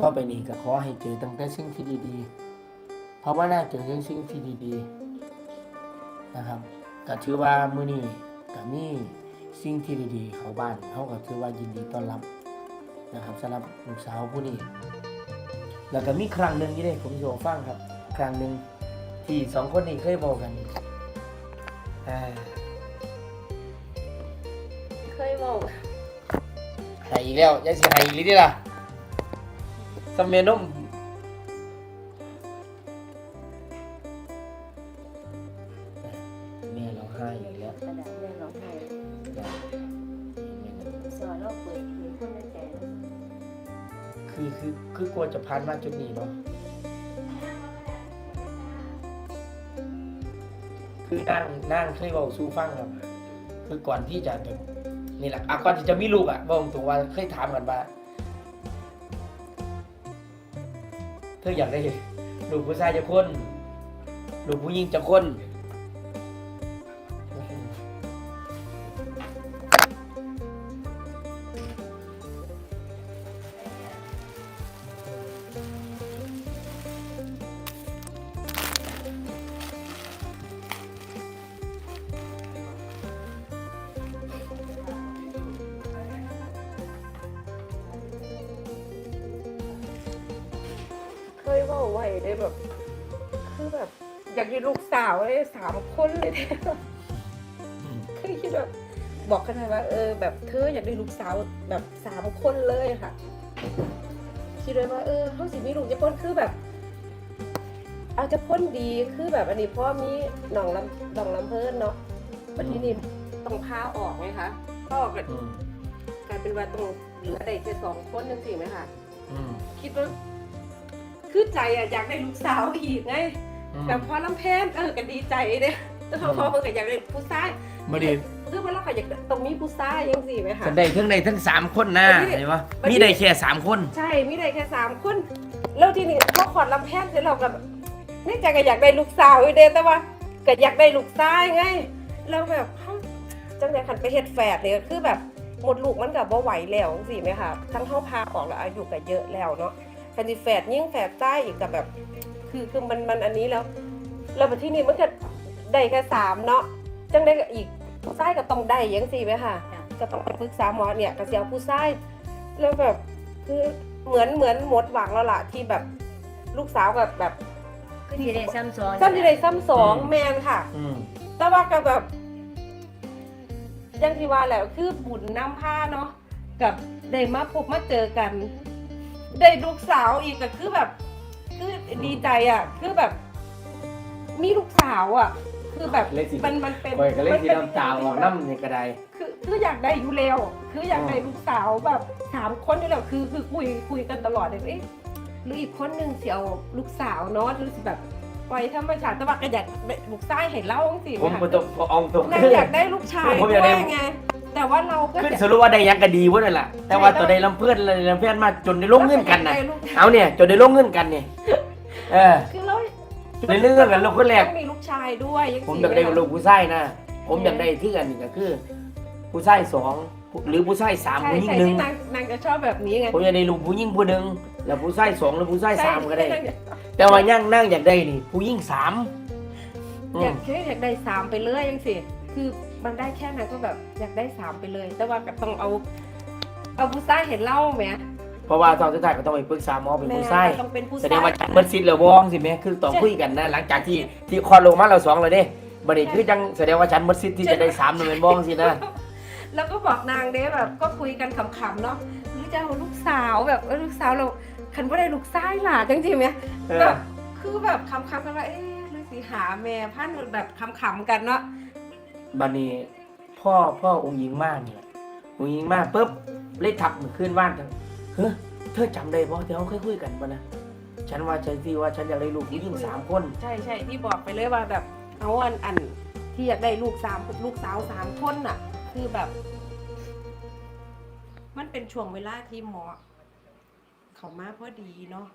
ต่อไปนี้ก็ขอให้เจอตั้งแต่สิ่งที่ดีๆ เพราะว่าน่าเจอเรื่องสิ่งที่ดีๆนะครับก็ถือว่ามื้อนี้ก็มีสิ่งที่ดีๆ เข้าบ้านเขาก็ถือว่ายินดีต้อนรับนะครับสำหรับลูกสาวผู้นี้แล้วก็มีครั้งหนึ่งที่ได้ผมโชว์ฟังครับ ครั้งหนึ่งที่สองคนนี้เคยบอกกันอ่าเคยบอกใหายอีกแล้วยังสิใหายอีกหรือดิล่ะ สมเมนมแม่เราให้อีกแล้วกระดาษแม่ร้องไห้สอนเราเปิดเผยคนในใจคือคือคือกลัวจะผ่านมาจุดนี้เนาะคือนั่งนั่งเคยบอกสู้ฟังครับ คือก่อนที่จะแบบนี่แหละอะก่อนที่จะมีลูกอะบอกตรงว่าเคยถามกันว่า ธออยากได้ลูกผู้ชายจะคนลูกผู้หญิงจะคน เคยบอกไว้ได้แบบ คือแบบ อยากมีลูกสาวเลยสามคนเลยเนี่ยเคยคิดแบบบอกกันนะว่า เออ แบบเธออยากได้ลูกสาวแบบสามคนเลยค่ะ คิดเลยว่า เออเขาสิมีลูกจะพ้นคือแบบอาจจะพ้นดีคือแบบอันนี้เพราะมีหนองลำหนองลำเพิ่นเนาะวันที่นี่ต้องพาออกไหมคะพาออกก็อืมกลายเป็นว่าต้องเหลือได้แค่สองคนจังสิไหมคะอืมคิดว่า คือใจอะอยากได้ลูกสาวอีกไงอืมแต่พอลำแพนเออก็ดีใจเด้แต่พออืมพอเพิ่นก็อยากได้ผู้ชายบ่ได้คือว่าเราก็อยากต้องมีผู้ชายยังสิไหมคะกันได้ทั้งในทั้งสามคนนะบัดนี้เห็นปะบัดนี้มีได้แค่สามคน ใช่มีได้แค่สามคน แล้วทีนี้พอขอดลำแพนเสร็จเราก็แบบในใจก็อยากได้ลูกสาวอยู่เด้แต่ว่าก็อยากได้ลูกชายไงแล้วแบบเฮ้าจังได๋คันไปเฮ็ดแฝดเนี่ยคือแบบหมดลูกมันก็บ่ไหวแล้วจังซี่ไหมคะทั้งเฮาพาออกแล้วอายุก็เยอะแล้วเนาะ คันสิแฝดยิ่งแฝดใต้อีกก็แบบ คือคือมันมันอันนี้แล้วแล้วแบบที่นี่มันก็ได้แค่สามเนาะจังได้ก็อีกผู้ชายก็ต้องได้ยังสี่ไหมค่ะ ก็ต้องไปปรึกษาหมอเนี่ยก็เสียผู้ชายแล้วแบบคือเหมือนเหมือนหมดหวังแล้วล่ะที่แบบลูกสาวแบบแบบก็ที่ได้ซ้ำซ้อนซ้ำที่ได้ซ้ำสองแมนค่ะอืมแต่ว่าก็แบบอยังที่ว่าแหละคือบุญน้ำผ้าเนาะกับได้มาพบมาเจอกัน ได้ลูกสาวอีกก็คือแบบ คือดีใจอะ คือแบบ มีลูกสาวอะ คือแบบเลยสิ มันมันเป็นคอยก็เลยสิมัน้ำตาออกน้ำในกระไดคือคืออยากได้อยู่แล้ว คืออยากได้ลูกสาวแบบสามคนนี่แหละคือคือคุยคุยกันตลอดเลยเอ๊ะหรืออีกคนหนึ่งเสียวลูกสาวเนาะหรือสิแบบปล่อยธรรมชาติแต่ว่าก็อยากได้ลูกชายเห็นเล่าสิผมก็ต้องอองตรง นางคืออยากได้ลูกชายผมด้อยากวได้ยไง แต่ว่าเราก็คือจะ สรุปว่าได้หยังก็ดีเว้ยนั่นแหละแต่ว่าตัวใดลำเพื่อนเลยลำเพื่อนมาจนได้ลงเงินกันน่ะราอยาได้ลูกชายเอาเนี่ยจนได้ลงเงินกันเนี่ยเออ คือเราในเรื่องกันลูกคนแรก ต้องมีลูกชายด้วยยังผมสิอยากได้ลูกผู้ชายนะผมอยากได้ที่กันนี่ก็คือ ผู้ชายสองหรือผู้ชายสามใช่ผู้หญิงใช่หนึ่งที่นางนางจะชอบแบบนี้ไงผมอยากได้ลูกผู้หญิงผู้หนึ่งแล้วผู้ชายสองหรือผู้ชายสามก็ได้ ใช่แต่ว่าย่างนั่งอยากได้นี่ผู้หญิงสามอือยามกแค่อยากได้สามไปเลยยังสิคือมันได้แค่นั้นก็แบบอยากได้สามไปเลย แต่ว่าก็ต้องเอา เอาผู้ชายเห็นเล่าไหมเพราะว่าตอนสุดท้ายก็ต้องไปปรึกษาหมอเป็นผู้ชายแม่ต้องเป็นผู้แสชายดงว่าจังเบิดซิดแล้ววองสิแม่คือต้องคุยกันนะ หลังจากที่ที่คลอดลงมาเราสองเลยเด้บัดนี้คือจังแสดงว่าฉันเบิดซิดที่จะได้สามหนึ่งเป็นวองสินะแล้วก็บอกนางเด้แบบก็คุยกันขำๆเนาะหรือจะเอาลูกสาวแบบเออลูกสาวเราคันว่าได้ลูกชายล่ะจังจริงไหมเอแบอบคือแบบคำๆกันว่าเอ๊ะหรือสิหาแม่พันธุ์แบบคำๆกันเนาะ บัดนี้พ่อพ่อองค์หญิงมากเนี่ยองค์หญิงมากปุ๊บเลยทักมันขึ้นบ้านเธอเฮ้ยเธอจำได้บ่ที่เขาเคยคุยกันปะนะฉันว่าฉันที่ว่าฉันอยากได้ลูกผู้หญิงสามคน ใช่ใช่ที่บอกไปเลยว่าแบบเอาอันอันที่อยากได้ลูกสามลูกสาวสามคนน่ะ คือแบบ มันเป็นช่วงเวลาที่หมอเขามาพอดีเนาะ